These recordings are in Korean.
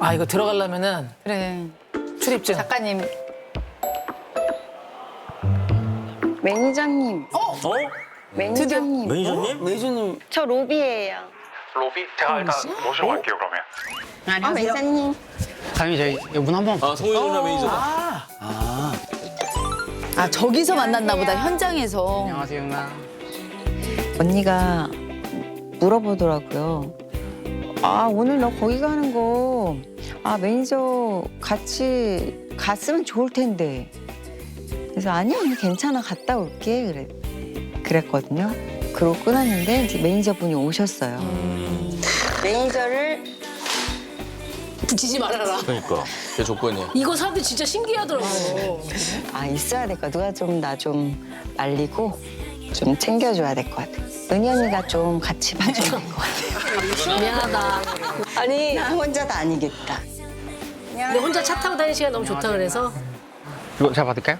아 이거 들어가려면은 그래. 출입증. 작가님. 매니저님, 어? 매니저님. 매니저님? 매주님 저 로비예요. 로비? 제가 일단 모시고 갈게요 그러면 아, 매니저님. 다행히 저희 문 한번 아, 송혜 누나 매니저. 아 저기서 만났나 보다 현장에서. 안녕하세요 누나 언니가 물어보더라고요. 아, 오늘 너 거기 가는 거, 아, 매니저 같이 갔으면 좋을 텐데. 그래서 아니야, 언니 괜찮아. 갔다 올게. 그래. 그랬거든요. 그러고 끊었는데 이제 매니저분이 오셨어요. 매니저를 붙이지 말아라. 그러니까. 제 조건이야. 이거 사람들 진짜 신기하더라고. 아 있어야 될 거. 누가 좀 나 좀 말리고 좀 챙겨줘야 될 것 같아. 은희 언니가 좀 같이 봐줘야 될 것 같아. 미안하다. 아니 나 혼자도 아니겠다. 근데 혼자 차 타고 다니는 시간 너무 좋다 그래서 이거 제가 받을까요?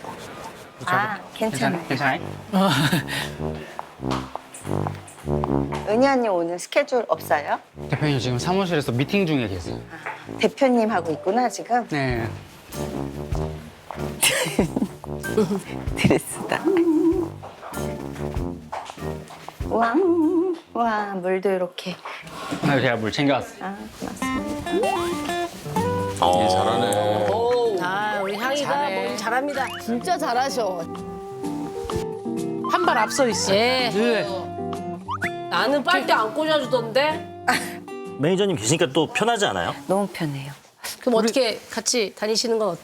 아 괜찮아. 괜찮아요? 은희 언니 오늘 스케줄 없어요? 대표님 지금 사무실에서 미팅 중에 계세요 대표님 하고 있구나 지금. 네 드레스다. 와, 와 물도 이렇게. 아, 제가 물 챙겨왔어요 아 고맙습니다. 어, 잘하네. 아 우리 향이가 뭐 잘합니다. 진짜 잘하셔. 한 발 앞서 있어. 예. 네. 나는 빨대 안 꽂아주던데. 매니저님 계시니까 또 편하지 않아요? 너무 편해요. 그럼 어떻게 같이 다니시는 건 어때?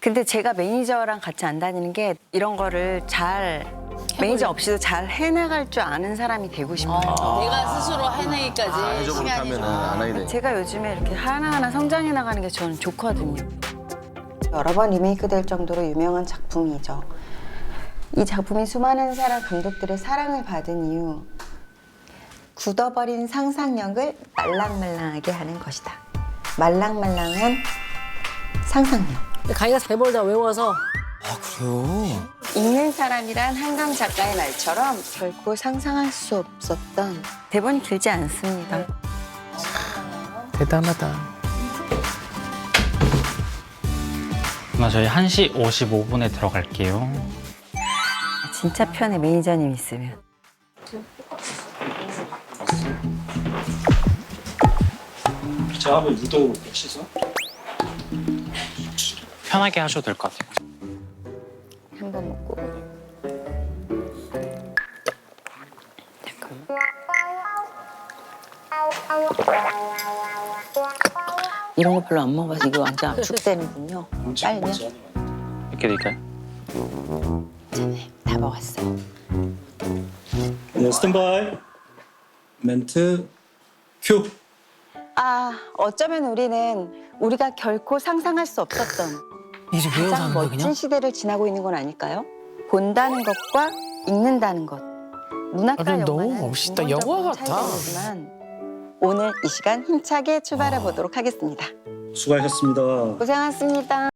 근데 제가 매니저랑 같이 안 다니는 게 이런 거를 잘 매니저 없이도 잘 해나갈 줄 아는 사람이 되고 싶어요. 내가 스스로 해내기까지 시간이 좀. 안 하게 돼. 제가 요즘에 이렇게 하나하나 성장해 나가는 게 저는 좋거든요. 여러 번 리메이크 될 정도로 유명한 작품이죠. 이 작품이 수많은 사람 감독들의 사랑을 받은 이유 굳어버린 상상력을 말랑말랑하게 하는 것이다. 말랑말랑한 상상력. 가희가 대본을 다 외워서 읽는 사람이란 한강 작가의 말처럼 결코 상상할 수 없었던 대본이 길지 않습니다. 대단하다. 누나 저희 1시 55분에 들어갈게요 진짜 편해 매니저님 있으면. 작업을 유도 몇시서 편하게 하셔도 될 것 같아요 한번 먹고. 잠깐만. 이런 거 별로 안 먹어서 이거 완전 압축되는군요. 빨면 이렇게 드릴까요? 다 먹었어요. 네, 스탠바이 멘트 큐 아, 어쩌면 우리는 우리가 결코 상상할 수 없었던 이제 외워서 가장 하는 거야 멋진 그냥? 시대를 지나고 있는 건 아닐까요? 본다는 것과 읽는다는 것. 문학과 아, 너무 영화는 멋있다. 영화 같아. 차이가 있지만 오늘 이 시간 힘차게 출발해 보도록 하겠습니다. 수고하셨습니다. 고생하셨습니다.